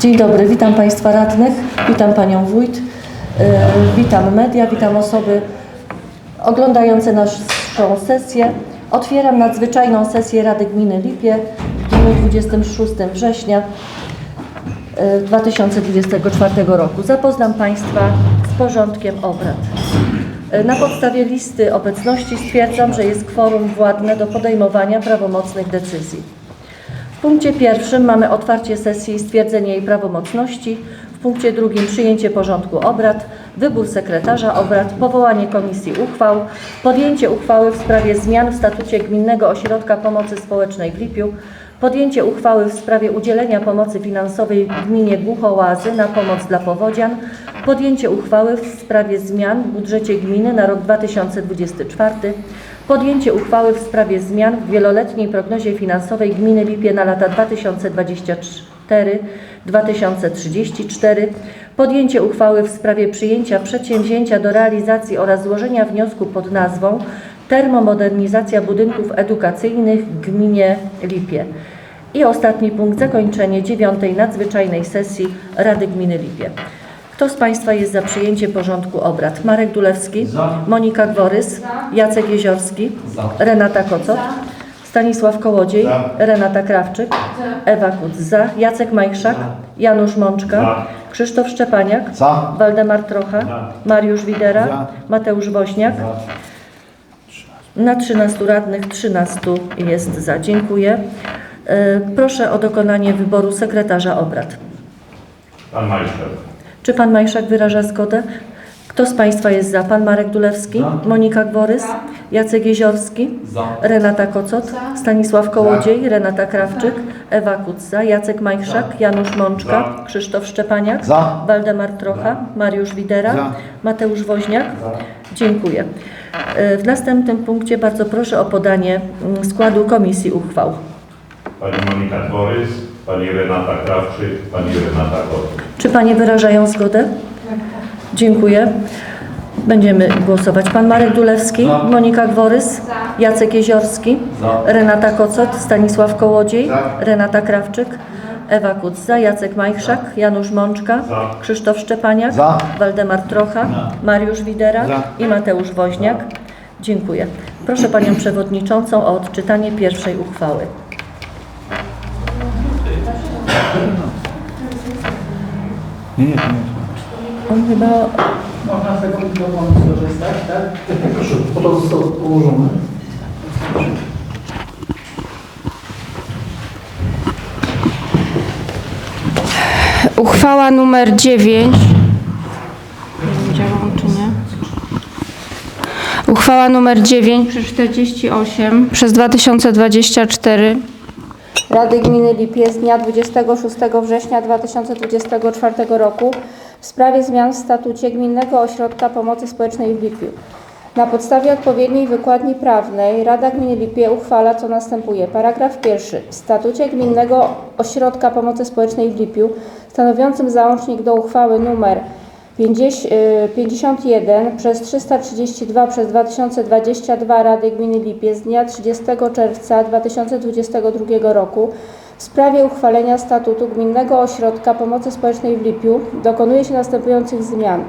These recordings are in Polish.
Dzień dobry, witam Państwa radnych, witam Panią Wójt, e, witam media, witam osoby oglądające naszą sesję. Otwieram nadzwyczajną sesję Rady Gminy Lipie w dniu 26 września e, 2024 roku. Zapoznam Państwa z porządkiem obrad. E, Na podstawie listy obecności stwierdzam, że jest kworum władne do podejmowania prawomocnych decyzji. W punkcie pierwszym mamy otwarcie sesji i stwierdzenie jej prawomocności. W punkcie drugim przyjęcie porządku obrad, wybór sekretarza obrad, powołanie komisji uchwał, podjęcie uchwały w sprawie zmian w statucie Gminnego Ośrodka Pomocy Społecznej w Lipiu, podjęcie uchwały w sprawie udzielenia pomocy finansowej gminie Głuchołazy na pomoc dla powodzian, podjęcie uchwały w sprawie zmian w budżecie gminy na rok 2024, podjęcie uchwały w sprawie zmian w wieloletniej prognozie finansowej gminy Lipie na lata 2024-2034, podjęcie uchwały w sprawie przyjęcia przedsięwzięcia do realizacji oraz złożenia wniosku pod nazwą Termomodernizacja budynków edukacyjnych w gminie Lipie. I ostatni punkt, zakończenie dziewiątej nadzwyczajnej sesji Rady Gminy Lipie. Kto z Państwa jest za przyjęciem porządku obrad? Marek Dulewski, Za. Monika Gworys, Jacek Jeziorski, Renata Kocot, Stanisław Kołodziej, Za. Renata Krawczyk, Ewa Kuc za, Jacek Majchrzak, Janusz Mączka, Za. Krzysztof Szczepaniak, Za. Waldemar Trocha, Za. Mariusz Widera, Za. Mateusz Woźniak. Na 13 radnych 13 jest za. Dziękuję. E, Proszę o dokonanie wyboru sekretarza obrad. Pan Majszek. Czy pan Majszak wyraża zgodę? Kto z Państwa jest za? Pan Marek Dulewski, Za. Monika Gworys, Jacek Jeziorski, Za. Renata Kocot, Stanisław Kołodziej, Renata Krawczyk, Ewa Kuca, Jacek Majchrzak, Janusz Mączka, Za. Krzysztof Szczepaniak, Za. Waldemar Trocha, Mariusz Widera, Za. Mateusz Woźniak. Dziękuję. E, W następnym punkcie bardzo proszę o podanie mm, składu komisji uchwał. Pani Monika Dworys, Pani Renata Krawczyk, Pani Renata Kot. Czy Panie wyrażają zgodę? Dziękuję. Będziemy głosować. Pan Marek Dulewski, Za. Monika Gworys, Jacek Jeziorski, Za. Renata Kocot, Stanisław Kołodziej, Za. Renata Krawczyk, Ewa Kuca, Jacek Majchrzak, Janusz Mączka, Za. Krzysztof Szczepaniak, Za. Waldemar Trocha, Za. Mariusz Widera Za. i Mateusz Woźniak. Dziękuję. Proszę Panią Przewodniczącą o odczytanie pierwszej uchwały. Nie, nie, nie. On chyba Można z tego mikrofonu skorzystać, tak? Proszę, po to został ułożony. Uchwała numer 9. Nie wiem, działa on czy nie. Uchwała numer 9 przez 48 przez 2024 Rady Gminy Lipiec z dnia 26 września 2024 roku w sprawie zmian w statucie Gminnego Ośrodka Pomocy Społecznej w Lipiu. Na podstawie odpowiedniej wykładni prawnej Rada Gminy Lipie uchwala co następuje. Paragraf pierwszy. W statucie Gminnego Ośrodka Pomocy Społecznej w Lipiu stanowiącym załącznik do uchwały numer 50, y, 51 przez 332 przez 2022 Rady Gminy Lipie z dnia 30 czerwca 2022 roku w sprawie uchwalenia statutu Gminnego Ośrodka Pomocy Społecznej w Lipiu dokonuje się następujących zmian.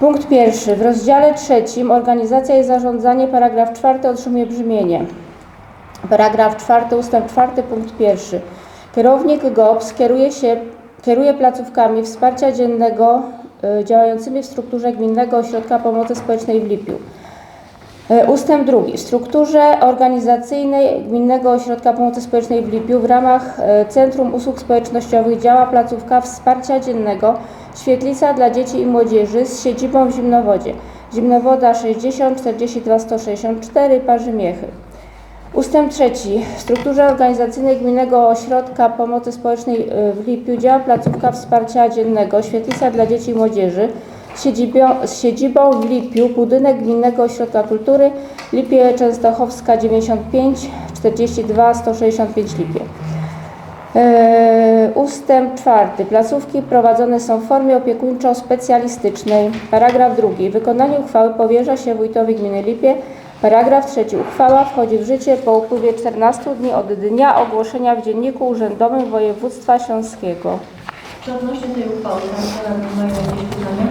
Punkt pierwszy. W rozdziale trzecim Organizacja i zarządzanie paragraf czwarty otrzymuje brzmienie. Paragraf czwarty ustęp czwarty punkt pierwszy. Kierownik GOPS kieruje się kieruje placówkami wsparcia dziennego y, działającymi w strukturze Gminnego Ośrodka Pomocy Społecznej w Lipiu. E, Ustęp drugi. W strukturze organizacyjnej Gminnego Ośrodka Pomocy Społecznej w Lipiu w ramach e, Centrum Usług Społecznościowych działa placówka wsparcia dziennego Świetlica dla Dzieci i Młodzieży z siedzibą w Zimnowodzie. Zimnowoda 60 42 164 Parzymiechy. Ustęp trzeci. W strukturze organizacyjnej Gminnego Ośrodka Pomocy Społecznej y, w Lipiu działa placówka wsparcia dziennego Świetlica dla Dzieci i Młodzieży z siedzibą, z siedzibą w Lipiu, budynek Gminnego Ośrodka Kultury Lipie Częstochowska 95 42 165 Lipie. Eee, Ustęp czwarty. Placówki prowadzone są w formie opiekuńczo-specjalistycznej. Paragraf drugi. Wykonanie uchwały powierza się wójtowi gminy Lipie. Paragraf trzeci. Uchwała wchodzi w życie po upływie 14 dni od dnia ogłoszenia w Dzienniku Urzędowym Województwa Śląskiego. Czy odnośnie tej uchwały Państwo radni mają jakieś pytania?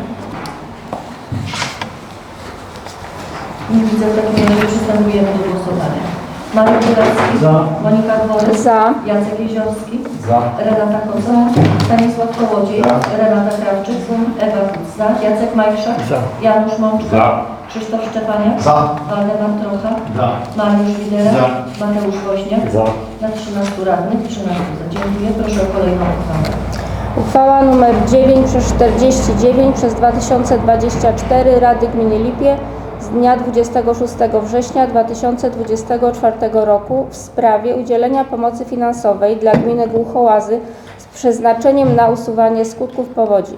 Nie widzę, w takim razie przystępujemy do głosowania. Marek Kulewski. Za. Monika Dworek. Za. Jacek Jeziorski. Za. Renata Koca. Stanisław Kołodziej. Renata Krawczyk. Ewa Kuc. Za. Jacek Majszak. Za. Janusz Mączka. Za. Krzysztof Szczepaniak. Za. Waldemar Trocha. Za. Mariusz Widera. Za. Mateusz Woźniak. Za. Na 13 radnych, 13 za. Dziękuję. Proszę o kolejną uchwałę. Uchwała nr 9 przez 49 przez 2024 Rady Gminy Lipie z dnia 26 września 2024 roku w sprawie udzielenia pomocy finansowej dla gminy Głuchołazy z przeznaczeniem na usuwanie skutków powodzi.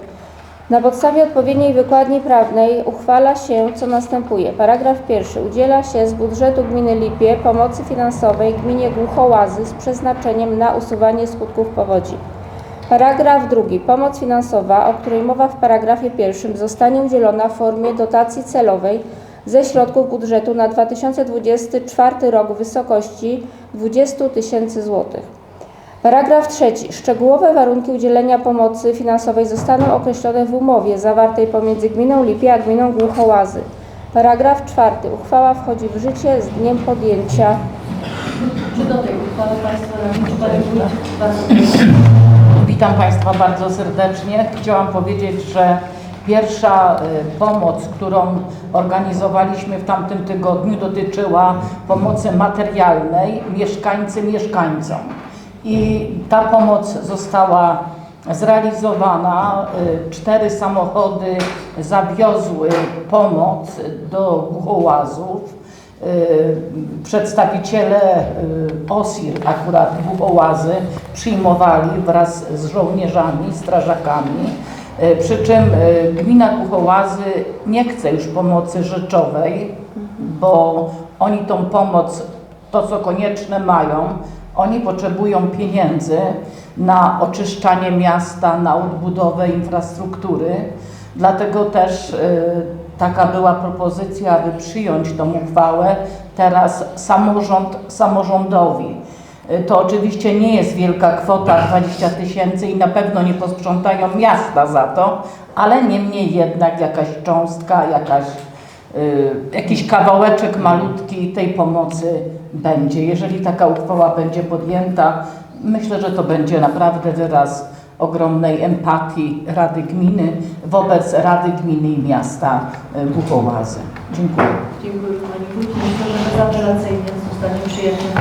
Na podstawie odpowiedniej wykładni prawnej uchwala się, co następuje. Paragraf pierwszy. Udziela się z budżetu gminy Lipie pomocy finansowej gminie Głuchołazy z przeznaczeniem na usuwanie skutków powodzi. Paragraf drugi. Pomoc finansowa, o której mowa w paragrafie pierwszym, zostanie udzielona w formie dotacji celowej ze środków budżetu na 2024 rok w wysokości 20 tysięcy złotych. Paragraf trzeci. Szczegółowe warunki udzielenia pomocy finansowej zostaną określone w umowie zawartej pomiędzy Gminą Lipie a Gminą Głuchołazy. Paragraf czwarty. Uchwała wchodzi w życie z dniem podjęcia. Czy do tej uchwały Państwo. Witam Państwa bardzo serdecznie. Chciałam powiedzieć, że pierwsza y, pomoc, którą organizowaliśmy w tamtym tygodniu, dotyczyła pomocy materialnej mieszkańcy mieszkańcom. I ta pomoc została zrealizowana. Y, Cztery samochody zawiozły pomoc do Głuchołazów. Y, przedstawiciele y, OSIR, akurat Głuchołazy, przyjmowali wraz z żołnierzami, strażakami. Przy czym gmina Głuchołazy nie chce już pomocy rzeczowej, bo oni tą pomoc, to co konieczne mają, oni potrzebują pieniędzy na oczyszczanie miasta, na odbudowę infrastruktury. Dlatego też y, taka była propozycja, aby przyjąć tą uchwałę teraz samorząd samorządowi. Y, To oczywiście nie jest wielka kwota 20 tysięcy i na pewno nie posprzątają miasta za to, ale niemniej jednak jakaś cząstka, jakaś, y, jakiś kawałeczek malutki tej pomocy będzie. Jeżeli taka uchwała będzie podjęta, myślę, że to będzie naprawdę wyraz ogromnej empatii Rady Gminy wobec Rady Gminy i Miasta y, Głuchołazy. Dziękuję. Dziękuję Pani Wójt. Myślę, że bezapelacyjnie zostanie przyjęty ta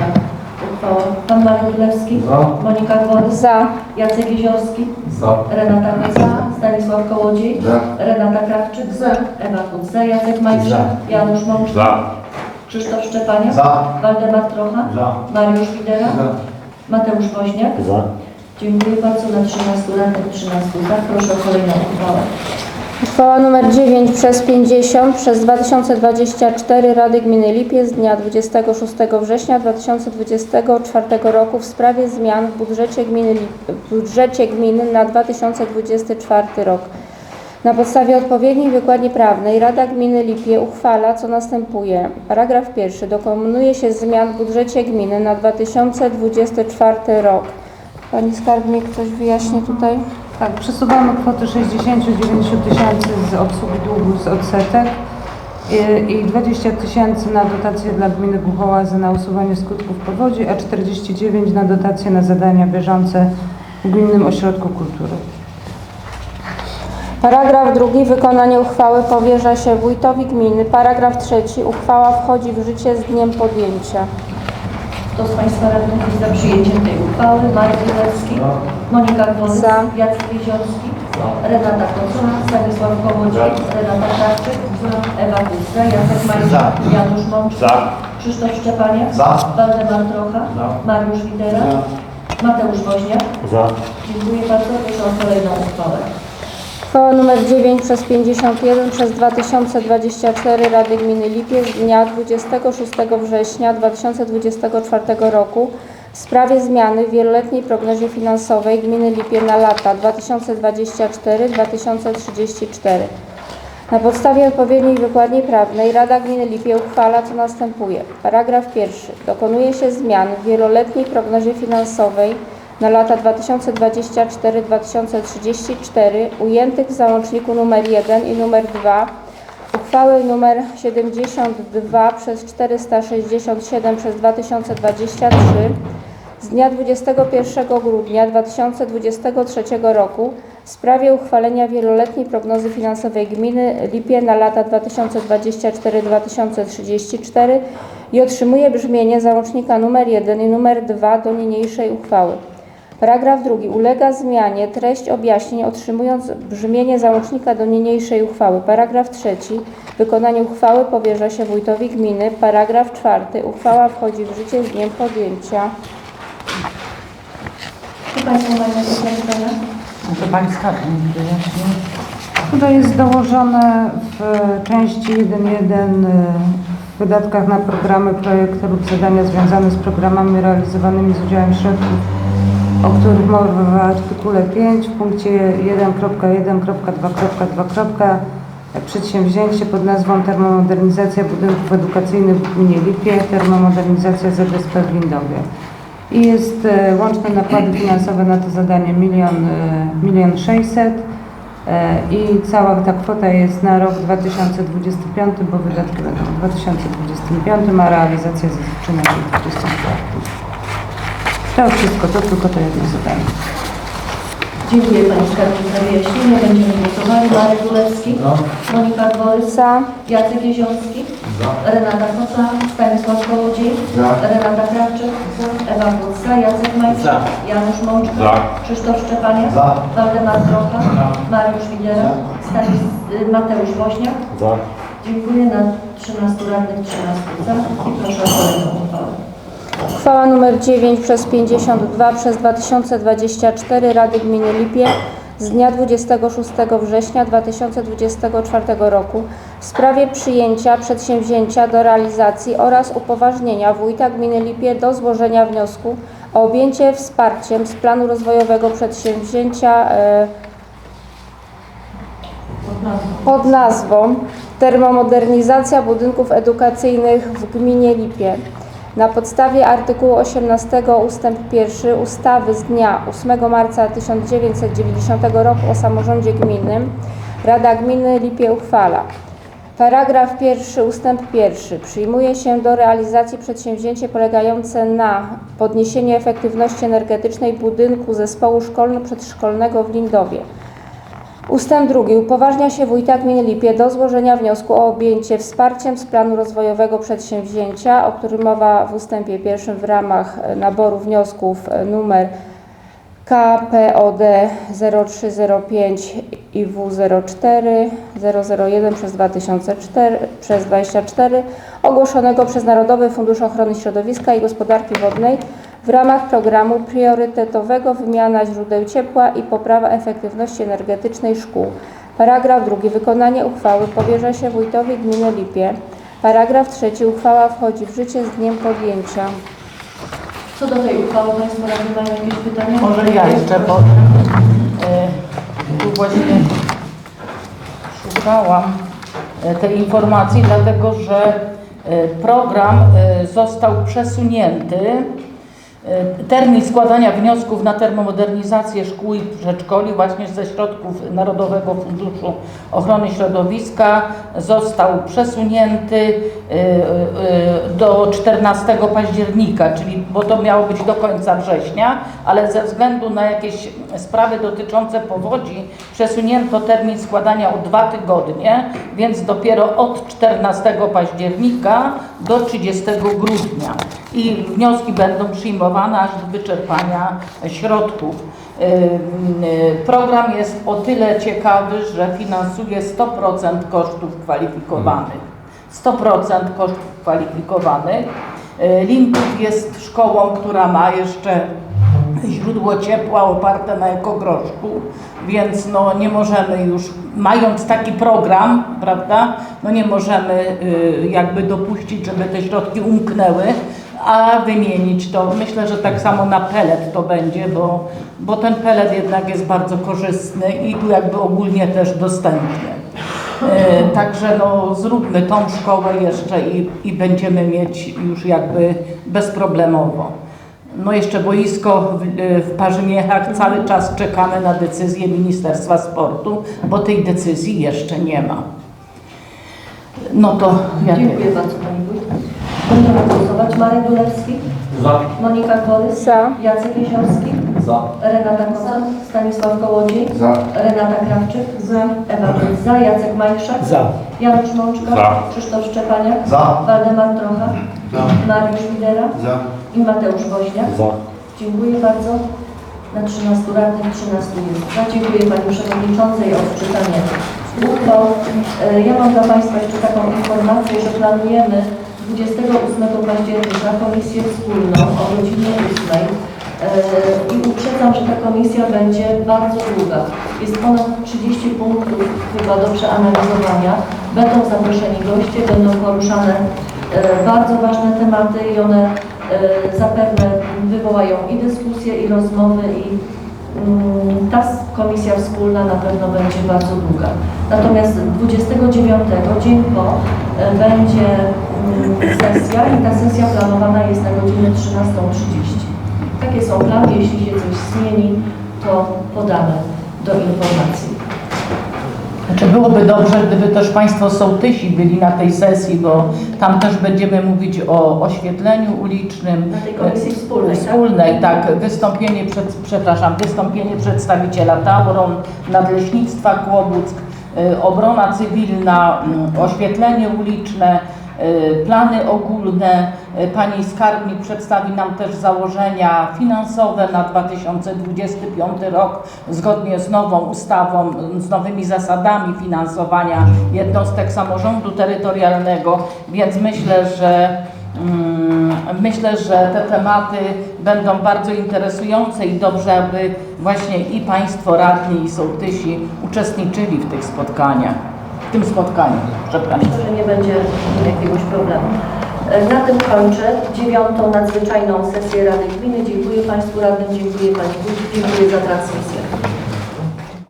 uchwała. Pan Marek Królewski. Za. Monika Dworek. Za. Jacek Jeziorski. Za. Renata Koca. Stanisław Kołodziej. Za. Renata Krawczyk. Za. Ewa Kuc. Za. Jacek Majszak. Za. Janusz Mączka. Za. Krzysztof Szczepaniak. Za. Waldemar Trocha. Za. Mariusz Widera. Za. Mateusz Woźniak. Za. Dziękuję bardzo. Na 13 radnych, 13 za. Proszę o kolejną uchwałę. Uchwała nr 9 przez 50 przez 2024 Rady Gminy Lipiec z dnia 26 września 2024 roku w sprawie zmian w budżecie gminy, w budżecie gminy na 2024 rok. Na podstawie odpowiedniej wykładni prawnej Rada Gminy Lipie uchwala, co następuje. Paragraf pierwszy. Dokonuje się zmian w budżecie gminy na 2024 rok. Pani Skarbnik coś wyjaśni tutaj? Tak, przesuwamy kwotę 60-90 tysięcy z obsługi długu z odsetek i 20 tysięcy na dotacje dla gminy Głuchołazy na usuwanie skutków powodzi, a 49 na dotacje na zadania bieżące w Gminnym Ośrodku Kultury. Paragraf drugi. Wykonanie uchwały powierza się wójtowi gminy. Paragraf trzeci. Uchwała wchodzi w życie z dniem podjęcia. Kto z Państwa radnych jest za przyjęciem tej uchwały? Marek Królewski. Monika Dworek. Za. Jacek Jeziorski. Renata Koca. Stanisław Kołodziej. Renata Krawczyk. Ewa Kuc. Za. Jacek Majszak. Janusz Mączka. Za. Krzysztof Szczepaniak. Za. Waldemar Trocha. Za. Mariusz Widera. Mateusz Woźniak. Za. Dziękuję bardzo. Proszę o kolejną uchwałę. Uchwała nr 9 przez 51 przez 2024 Rady Gminy Lipiec z dnia 26 września 2024 roku w sprawie zmiany w wieloletniej prognozie finansowej Gminy Lipie na lata 2024-2034. Na podstawie odpowiedniej wykładni prawnej Rada Gminy Lipie uchwala, co następuje. Paragraf pierwszy. Dokonuje się zmian w wieloletniej prognozie finansowej na lata 2024-2034 ujętych w załączniku nr 1 i nr 2 uchwały nr 72 przez 467 przez 2023 z dnia 21 grudnia 2023 roku w sprawie uchwalenia wieloletniej prognozy finansowej gminy Lipie na lata 2024-2034 i otrzymuje brzmienie załącznika nr 1 i nr 2 do niniejszej uchwały. Paragraf drugi. Ulega zmianie treść objaśnień otrzymując brzmienie załącznika do niniejszej uchwały. Paragraf trzeci. Wykonanie uchwały powierza się wójtowi gminy. Paragraf czwarty. Uchwała wchodzi w życie z dniem podjęcia. Czy Państwo mają jakieś Pani Skarbnik wyjaśni. Tutaj jest dołożone w części 1.1 y, w wydatkach na programy, projekty lub zadania związane z programami realizowanymi z udziałem środków, o których mowa w artykule 5 w punkcie 1.1.2.2. Przedsięwzięcie pod nazwą Termomodernizacja budynków edukacyjnych w gminie Lipie, termomodernizacja ZSP w Lindowie. I jest e, łączne nakłady finansowe na to zadanie milion, e, milion sześćset. E, I cała ta kwota jest na rok 2025, bo wydatki będą w 2025, a realizacja się w 2024. To wszystko, to tylko to jedno zadanie. Dziękuję Pani Skarbnik za wyjaśnienie. Będziemy głosowali. Marek Dulewski. Monika Dworys. Za. Jacek Jeziołowski. Renata Koca. Stanisław Kołodziej. Renata Krawczyk. Ewa Wódca. Jacek Majczak. Janusz Mączka. Za. Krzysztof Szczepaniak. Waldemar Drocha. Mariusz Widera. Stanis, y, Mateusz Woźniak. Dziękuję. Na 13 radnych 13 za. I proszę o kolejną uchwałę. Uchwała nr 9 przez 52 przez 2024 Rady Gminy Lipie z dnia 26 września 2024 roku w sprawie przyjęcia przedsięwzięcia do realizacji oraz upoważnienia wójta gminy Lipie do złożenia wniosku o objęcie wsparciem z planu rozwojowego przedsięwzięcia e, pod nazwą Termomodernizacja budynków edukacyjnych w gminie Lipie. Na podstawie artykułu 18 ust. 1 ustawy z dnia 8 marca 1990 roku o samorządzie gminnym Rada Gminy Lipie uchwala. Paragraf pierwszy ustęp pierwszy. Przyjmuje się do realizacji przedsięwzięcie polegające na podniesieniu efektywności energetycznej budynku zespołu szkolno-przedszkolnego w Lindowie. Ustęp drugi. Upoważnia się wójta gminy Lipie do złożenia wniosku o objęcie wsparciem z planu rozwojowego przedsięwzięcia, o którym mowa w ustępie pierwszym w ramach e, naboru wniosków e, numer KPOD 0305 i W04 001 przez 2004 przez 24 ogłoszonego przez Narodowy Fundusz Ochrony Środowiska i Gospodarki Wodnej w ramach programu priorytetowego wymiana źródeł ciepła i poprawa efektywności energetycznej szkół. Paragraf drugi. Wykonanie uchwały powierza się wójtowi gminy Lipie. Paragraf trzeci. Uchwała wchodzi w życie z dniem podjęcia. Co do tej uchwały Państwo radni mają jakieś pytania? Może ja jeszcze, bo e, tu właśnie szukałam e, tej informacji, dlatego że e, program został przesunięty. E, Termin składania wniosków na termomodernizację szkół i przedszkoli właśnie ze środków Narodowego Funduszu Ochrony Środowiska został przesunięty e, e, do 14 października, czyli bo to miało być do końca września, ale ze względu na jakieś sprawy dotyczące powodzi przesunięto termin składania o dwa tygodnie, więc dopiero od 14 października do 30 grudnia. I wnioski będą przyjmowane aż do wyczerpania środków. Y, Program jest o tyle ciekawy, że finansuje 100% kosztów kwalifikowanych. 100% kosztów kwalifikowanych. Y, Limpów jest szkołą, która ma jeszcze źródło ciepła oparte na ekogroszku, więc no nie możemy już, mając taki program, prawda, no nie możemy y, jakby dopuścić, żeby te środki umknęły, a wymienić to. Myślę, że tak samo na pelet to będzie, bo, bo ten pelet jednak jest bardzo korzystny i tu jakby ogólnie też dostępny. E, Także no, zróbmy tą szkołę jeszcze i, i będziemy mieć już jakby bezproblemowo. No jeszcze boisko w, w Parzymiechach. Cały czas czekamy na decyzję Ministerstwa Sportu, bo tej decyzji jeszcze nie ma. No to ja Dziękuję bardzo Pani Wójt. Będziemy głosować. Marek Dulewski, Za. Monika Korys, Za. Jacek Jesiorski, Za. Renata Kozak, Stanisław Kołodziej, Za. Renata Krawczyk, za. Ewa Wójt, za, Jacek Majszak, Za. Janusz Mączka, Za. Krzysztof Szczepaniak, Za. Waldemar Trocha, Za. Mariusz Widera Za. i Mateusz Woźniak. Za. Dziękuję bardzo. Na 13 radnych 13 jest za. Dziękuję Pani Przewodniczącej o odczytanie uchwał. E, Ja mam dla Państwa jeszcze taką informację, że planujemy 28 października komisję wspólną o godzinie 8. E, I uprzedzam, że ta komisja będzie bardzo długa. Jest ponad 30 punktów chyba do przeanalizowania. Będą zaproszeni goście, będą poruszane e, bardzo ważne tematy i one e, zapewne wywołają i dyskusje, i rozmowy, i mm, ta komisja wspólna na pewno będzie bardzo długa. Natomiast 29, dzień po, będzie sesja i ta sesja planowana jest na godzinę 13.30. Takie są plany, jeśli się coś zmieni, to podamy do informacji. Znaczy byłoby dobrze, gdyby też Państwo sołtysi byli na tej sesji, bo tam też będziemy mówić o oświetleniu ulicznym. Na tej komisji wspólnej, tak? Wspólnej, tak. Wystąpienie, przed, przepraszam, wystąpienie przedstawiciela Tauron, Nadleśnictwa Kłobuck, y, obrona cywilna, mm, oświetlenie uliczne, plany ogólne. Y, Pani skarbnik przedstawi nam też założenia finansowe na 2025 rok zgodnie z nową ustawą, z nowymi zasadami finansowania jednostek samorządu terytorialnego, więc myślę, że Mm, Myślę, że te tematy będą bardzo interesujące i dobrze, aby właśnie i Państwo radni i sołtysi uczestniczyli w tych spotkaniach. Tym spotkaniu, przepraszam. Że nie będzie jakiegoś problemu. E, Na tym kończę dziewiątą nadzwyczajną sesję Rady Gminy. Dziękuję Państwu radnym, dziękuję Pani Wójt, dziękuję za transmisję.